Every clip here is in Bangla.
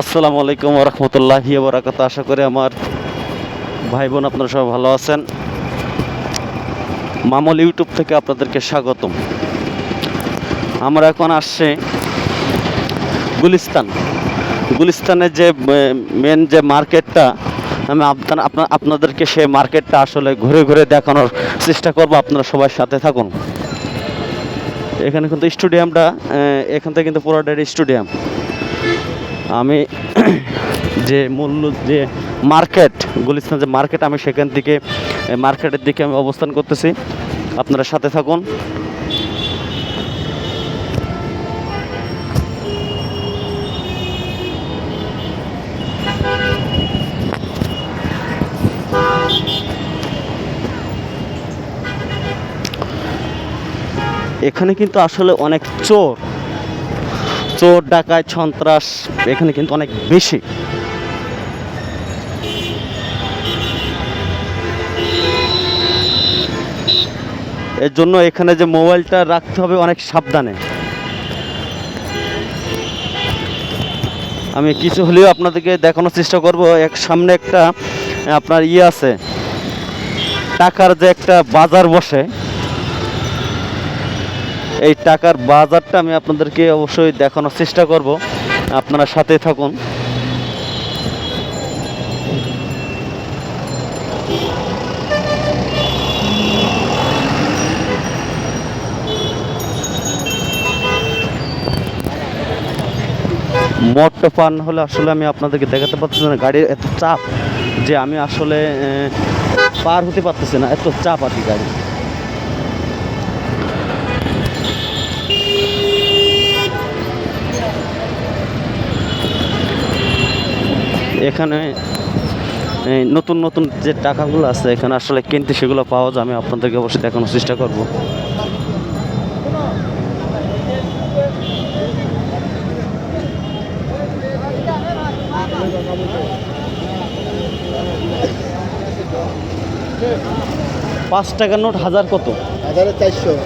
আসসালামু আলাইকুম রহমতুল্লাহি বরাকাত। আশা করি আমার ভাই বোন আপনারা সবাই ভালো আছেন। মামল ইউটিউব থেকে আপনাদেরকে স্বাগতম। আমরা এখন আসছে গুলিস্তান। গুলিস্তানের যে মেন যে মার্কেটটা, আমি আপনার আপনাদেরকে সেই মার্কেটটা আসলে ঘুরে ঘুরে দেখানোর চেষ্টা করব। আপনারা সবার সাথে থাকুন। এখানে কিন্তু স্টেডিয়ামটা এখান থেকে কিন্তু পুরোটাই স্টেডিয়াম। আমি যে মূল্য, যে মার্কেট, গুলিস্তান যে মার্কেট, আমি সেখান থেকে মার্কেটের দিকে আমি অবস্থান করতেছি। আপনারা সাথে থাকুন। এখানে কিন্তু আসলে অনেক চোর। চোর ডাকায় সন্ত্রাস, এখানে কিন্তু অনেক বেশি। এর জন্য এখানে যে মোবাইলটা রাখতে হবে অনেক সাবধানে। আমি কিছু হলেও আপনাদেরকে দেখানোর চেষ্টা করব। এক সামনে একটা, আপনার ইয়ে আছে। টাকার যে একটা বাজার বসে। এই টাকার বাজারটা আমি আপনাদেরকে অবশ্যই দেখানোর চেষ্টা করব। আপনারা সাথে থাকুন। মোটটা পান হলে আসলে আমি আপনাদেরকে দেখাতে পারতেছি না। গাড়ির এত চাপ যে আমি আসলে পার হতে পারতেছি না। এত চাপ আর কি গাড়ি এখানে এই নতুন নতুন যে টাকাগুলো আছে এখানে আসলে কিনতে সেগুলো পাওয়া যায় আমি আপনাদেরকে অবশ্যই দেখানোর চেষ্টা করব। পাঁচ টাকার নোট হাজার কত? হাজারে চারশো।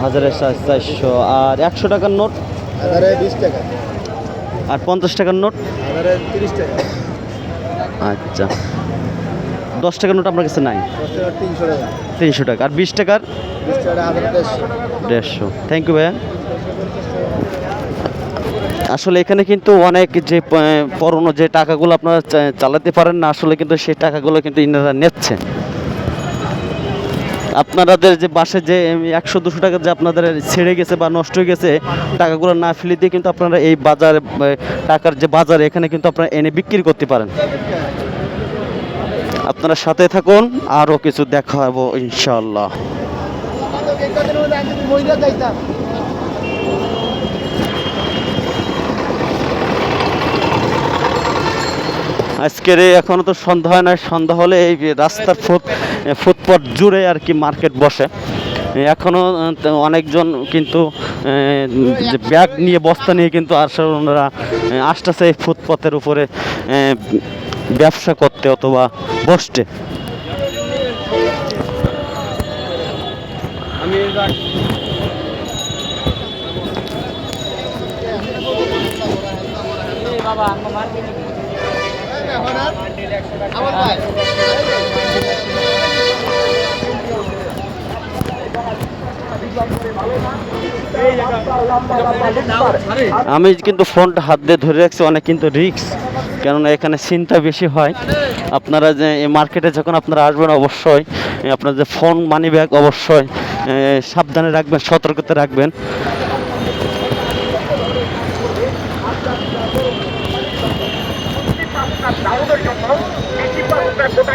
হাজারের চা- চারশো। আর একশো টাকার নোট? হাজারে বিশ টাকা। আর পঞ্চাশ টাকার নোট? হাজারে আচ্ছা। দশ টাকার নোট আপনার কাছে নাই? তিনশো টাকা। আর বিশ টাকার? টাকা দেড়শো। থ্যাংক ইউ ভাইয়া। আসলে এখানে কিন্তু অনেক যে পুরনো যে টাকাগুলো আপনারা চালাতে পারেন না আসলে কিন্তু সেই টাকাগুলো কিন্তু ইনারা নিচ্ছে। আপনাদের যে বাসে যে একশো, দুশো টাকা যে আপনাদের ছেড়ে গেছে বা নষ্ট হয়ে গেছে, টাকাগুলো না ফেলে দিয়ে কিন্তু আপনারা এই বাজার টাকার যে বাজার, এখানে কিন্তু আপনারা এনে বিক্রি করতে পারেন। আপনারা সাথে থাকুন, আরও কিছু দেখাবো ইনশাল্লাহ আজকের এই এখনও তো সন্ধ্যা হয় না সন্ধ্যা হলে এই রাস্তার ফুট ফুটপথ জুড়ে আর কি মার্কেট বসে। এখনও আহ, তো অনেকজন কিন্তু ব্যাগ নিয়ে বস্তা নিয়ে কিন্তু আসলে ওনারা আসতেছে এই ফুটপথের উপরে ব্যবসা করতে অথবা বসতে। আমি কিন্তু ফোনটা হাত দিয়ে ধরে রাখছি, অনেক কিন্তু রিস্ক কেননা এখানে চিন্তা বেশি হয়। আপনারা যে মার্কেটে যখন আপনারা আসবেন, অবশ্যই আপনার যে ফোন মানি ব্যাগ অবশ্যই সাবধানে রাখবেন, সতর্কতা রাখবেন দাউদের জন্য জন্য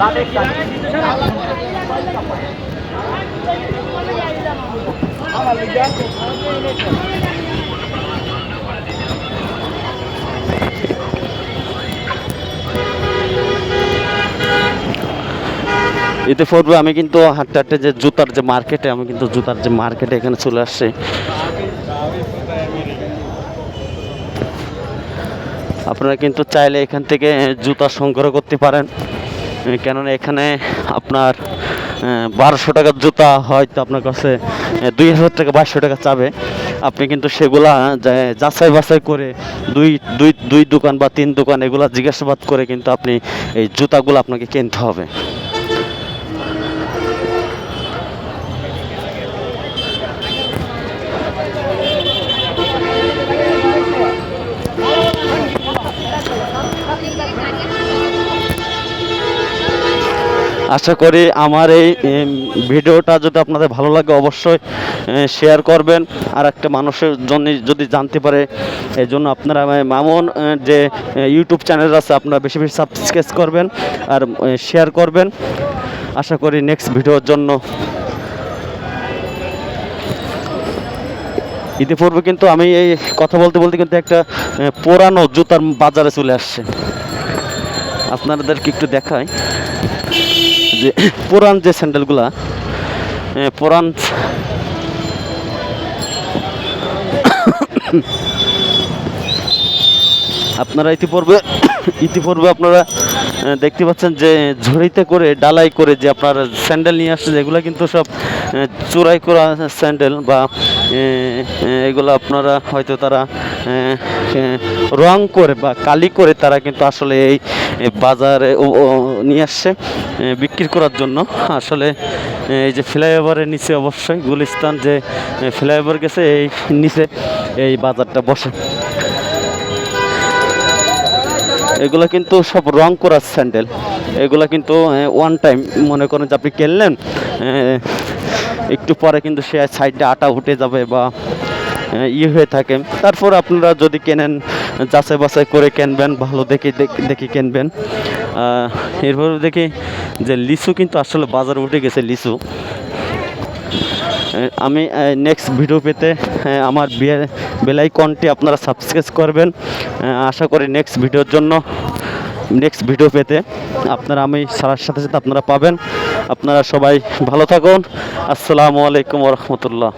তাদের এতে পড়বে আমি কিন্তু হাঁটতে হাঁটতে যে জুতার যে মার্কেটে আমি কিন্তু জুতার যে মার্কেটে এখানে চলে আসছি। আপনারা কিন্তু চাইলে এখান থেকে জুতা সংগ্রহ করতে পারেন। কেননা এখানে আপনার বারোশো টাকার জুতা হয়তো আপনার কাছে দুই হাজার টাকা বাইশশো টাকা চাবে। আপনি কিন্তু সেগুলা যাচাই বাছাই করে দুই দুই দুই দোকান বা তিন দোকান এগুলা জিজ্ঞাসাবাদ করে কিন্তু আপনি এই জুতাগুলো আপনাকে কিনতে হবে। আশা করি আমার এই ভিডিওটা যদি আপনাদের ভালো লাগে অবশ্যই শেয়ার করবেন। আর একটা মানুষের জন্য যদি জানতে পারে, এই জন্য আপনারা মামুন যে ইউটিউব চ্যানেল আছে, আপনারা বেশি বেশি সাবস্ক্রাইব করবেন আর শেয়ার করবেন। আশা করি নেক্সট ভিডিওর জন্য। ইতিপূর্বে কিন্তু আমি এই কথা বলতে বলতে কিন্তু একটা পুরানো জুতার বাজারে চলে আসছে। আপনাদেরকে একটু দেখাই। যে পুরান যে স্যান্ডেলগুলা পুরান আপনারা ইতিপূর্বে ইতিপূর্বে আপনারা দেখতে পাচ্ছেন যে ঝুড়িতে করে, ডালাই করে যে আপনার স্যান্ডেল নিয়ে আসছে, যেগুলো কিন্তু সব চোরাই করা স্যান্ডেল বা এগুলো আপনারা হয়তো তারা রং করে বা কালি করে তারা কিন্তু আসলে এই বাজারে নিয়ে আসছে বিক্রি করার জন্য। আসলে এই যে ফ্লাইওভারের নিচে অবশ্যই গুলিস্তান যে ফ্লাইওভার গেছে, এই নিচে এই বাজারটা বসে। এগুলো কিন্তু সব রং করার স্যান্ডেল। এগুলো কিন্তু ওয়ান টাইম মনে করেন যে আপনি কিনলেন একটু পরে কিন্তু সে সাইডে আটা উঠে যাবে বা ইয়ে হয়ে থাকে। তারপর আপনারা যদি কেনেন, যাচাই বাছাই করে কিনবেন, ভালো দেখে দেখ- কিনবেন। এরপর দেখি যে লিচু কিন্তু আসলে বাজারে উঠে গেছে লিচু। আমি নেক্সট ভিডিও পেতে আমার বেলাইকনটি আপনারা সাবস্ক্রাইব করবেন। আশা করি নেক্সট ভিডিওর জন্য নেক্সট ভিডিও পেতে আপনারা, আমি সারার সাথে সাথে আপনারা পাবেন। আপনারা সবাই ভালো থাকুন। আসসালামু আলাইকুম রহমতুল্লাহ।